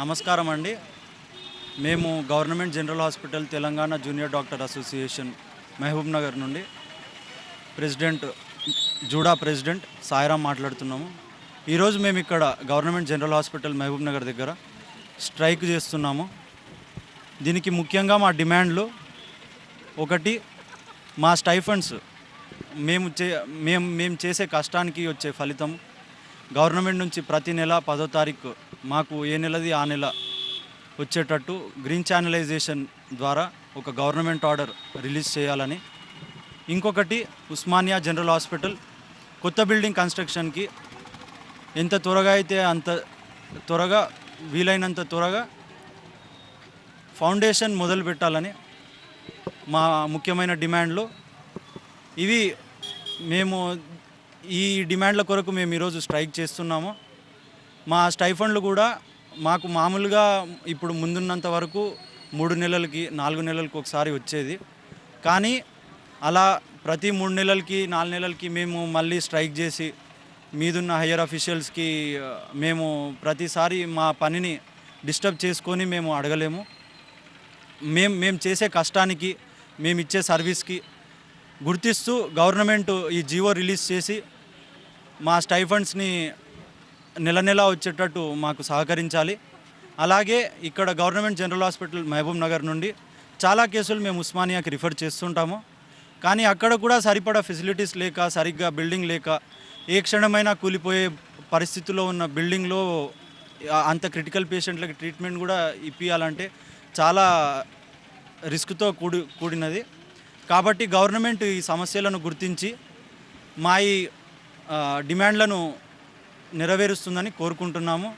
నమస్కారం అండి. మేము government general hospital Telangana junior doctor association Mahbubnagar నుండి ప్రెసిడెంట్ జూడా ప్రెసిడెంట్ సాయిరామ్ మాట్లాడుతున్నాము. ఈరోజు మేము ఇక్కడ government general hospital Mahabub Nagar దగ్గర స్ట్రైక్ చేస్తున్నాము. దీనికి ముఖ్యంగా మా డిమాండ్లు ఒకటి మా స్టైఫండ్స్ మేము చే మేము మేము చేసే కష్టానికి వచ్చే ఫలితం గవర్నమెంట్ నుంచి ప్రతి నెల పదో తారీఖు మాకు ఏ నెలది ఆ నెల వచ్చేటట్టు గ్రీన్ ఛానలైజేషన్ ద్వారా ఒక గవర్నమెంట్ ఆర్డర్ రిలీజ్ చేయాలని. ఇంకొకటి ఉస్మానియా జనరల్ హాస్పిటల్ కొత్త బిల్డింగ్ కన్స్ట్రక్షన్కి ఎంత త్వరగా అయితే అంత త్వరగా వీలైనంత త్వరగా ఫౌండేషన్ మొదలు పెట్టాలని మా ముఖ్యమైన డిమాండ్లు. ఇవి మేము ఈ డిమాండ్ల కొరకు మేము ఈరోజు స్ట్రైక్ చేస్తున్నాము. మా స్టైఫండ్లు కూడా మాకు మామూలుగా ఇప్పుడు ముందున్నంత వరకు మూడు నెలలకి నాలుగు నెలలకి ఒకసారి వచ్చేది. కానీ అలా ప్రతి మూడు నెలలకి నాలుగు నెలలకి మేము మళ్ళీ స్ట్రైక్ చేసి మీదున్న హయ్యర్ అఫీషియల్స్కి మేము ప్రతిసారి మా పనిని డిస్టర్బ్ చేసుకొని మేము అడగలేము. మేము మేము చేసే కష్టానికి మేము ఇచ్చే సర్వీస్కి గుర్తిస్తూ గవర్నమెంట్ ఈ జీవో రిలీజ్ చేసి మా స్టైఫండ్స్ని నెల నెల వచ్చేటట్టు మాకు సహకరించాలి. అలాగే ఇక్కడ government general hospital Mahabub Nagar నుండి చాలా కేసులు మేము ఉస్మానియాకి రిఫర్ చేస్తుంటాము. కానీ అక్కడ కూడా సరిపడా ఫెసిలిటీస్ లేక సరిగ్గా బిల్డింగ్ లేక ఏ క్షణమైనా కూలిపోయే పరిస్థితిలో ఉన్న బిల్డింగ్లో అంత క్రిటికల్ పేషెంట్లకి ట్రీట్మెంట్ కూడా ఇప్పించాలంటే చాలా రిస్క్తో కూడి కూడినది. కాబట్టి గవర్నమెంట్ ఈ సమస్యలను గుర్తించి మా ఈ డిమాండ్లను నెరవేరుస్తుందని కోరుకుంటున్నాము.